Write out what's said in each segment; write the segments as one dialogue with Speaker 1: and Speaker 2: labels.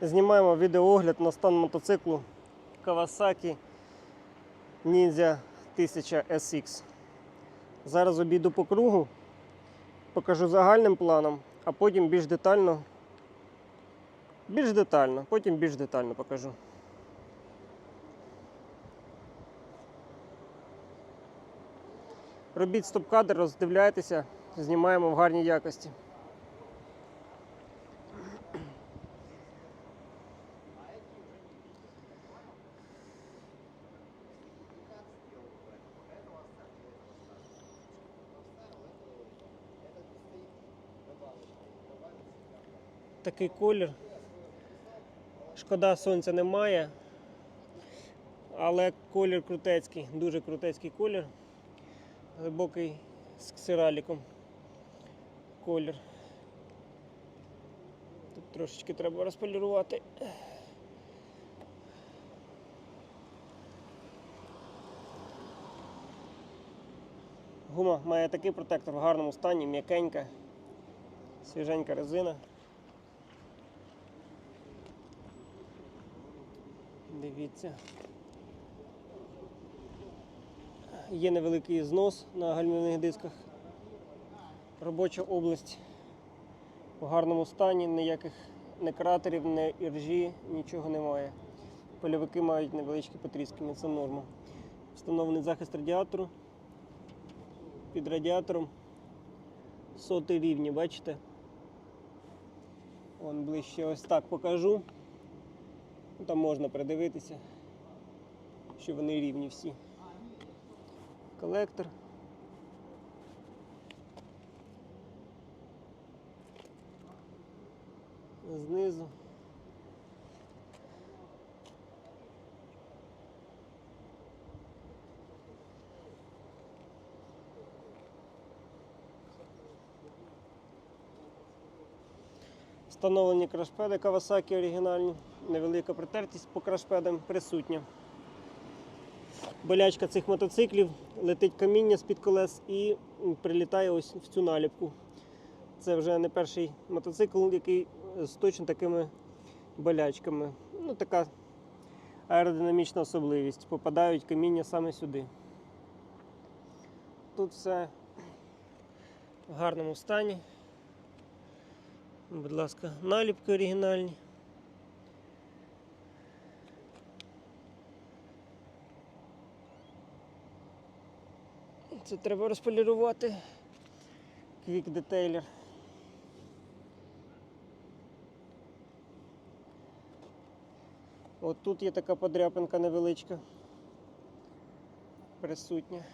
Speaker 1: Знімаємо відеоогляд на стан мотоциклу Kawasaki Ninja 1000 SX. Зараз обійду по кругу, покажу загальним планом, а потім більш детально. Більш детально, потім більш детально покажу. Робіть стоп-кадр, роздивляйтеся, знімаємо в гарній якості. Такий колір. Шкода, сонця немає. Але колір крутецький, дуже крутецький колір. Глибокий з ксераліком. Колір. Тут трошечки треба розполірувати. Гума має такий протектор в гарному стані, м'якенька, свіженька резина. Дивіться. Є невеликий знос на гальмівних дисках. Робоча область в гарному стані, ніяких не кратерів, не іржі, нічого немає. Польовики мають невеличкі потріскання, це норма. Встановлений захист радіатору. Під радіатором сотий рівні, бачите? Вон ближче ось так покажу. Ну, Там можна придивитися, що вони рівні всі. Колектор. Знизу. Встановлені крашпеди Kawasaki оригінальні, невелика притертість по крашпедам присутня. Болячка цих мотоциклів летить каміння з-під колес і прилітає ось в цю наліпку. Це вже не перший мотоцикл, який з точно такими болячками. Ну, така аеродинамічна особливість. Попадають каміння саме сюди. Тут все в гарному стані. Будь ласка, наліпки оригінальні. Це треба розполірувати. Quick детейлер. От тут є така подряпинка невеличка. Присутня.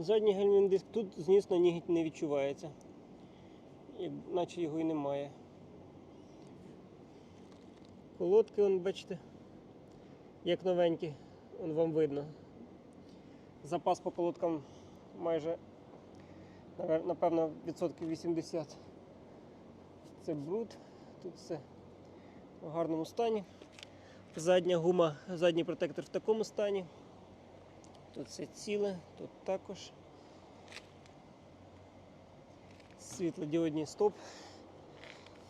Speaker 1: Задній гальмівний диск тут, звісно, ні- не відчувається. Як, наче його і немає. Колодки, вон, бачите, як новенькі, вон вам видно. Запас по колодкам майже, напевно, відсотків 80. Це бруд, тут все в гарному стані. Задня гума, задній протектор в такому стані. Тут все ціле, тут також. Світлодіодний стоп.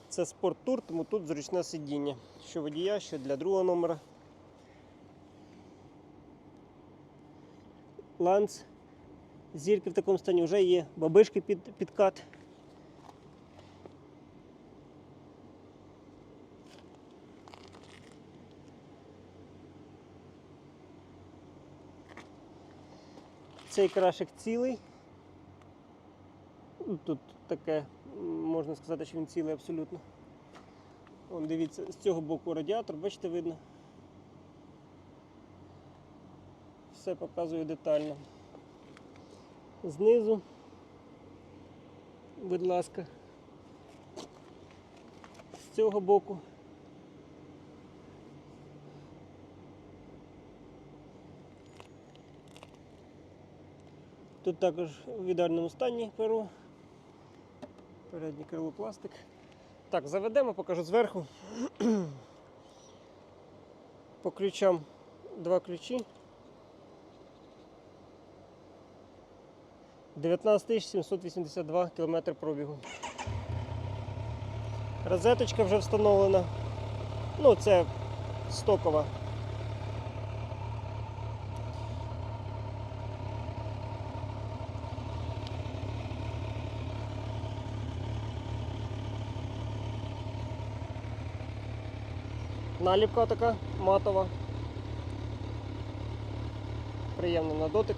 Speaker 1: Це спорттур, тому тут зручне сидіння. Що водія, що для другого номера. Ланц. Зірки в такому стані вже є, бабишки під підкат. Цей крашик цілий. Ну, Тут таке, можна сказати, що він цілий абсолютно. Вон, дивіться, з цього боку радіатор, бачите, видно. Все показую детально. Знизу, будь ласка, з цього боку. Тут також в ідеальному стані перо. Переднє крило пластик. Так, заведемо, покажу зверху. По ключам два ключі. 19 782 км пробігу. Розеточка вже встановлена. Ну, це стокова. Наліпка така матова. Приємна на дотик.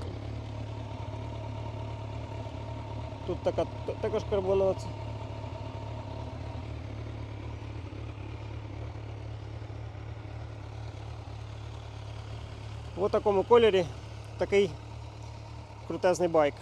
Speaker 1: Тут така також карбонова. В такому кольорі такий крутезний байк.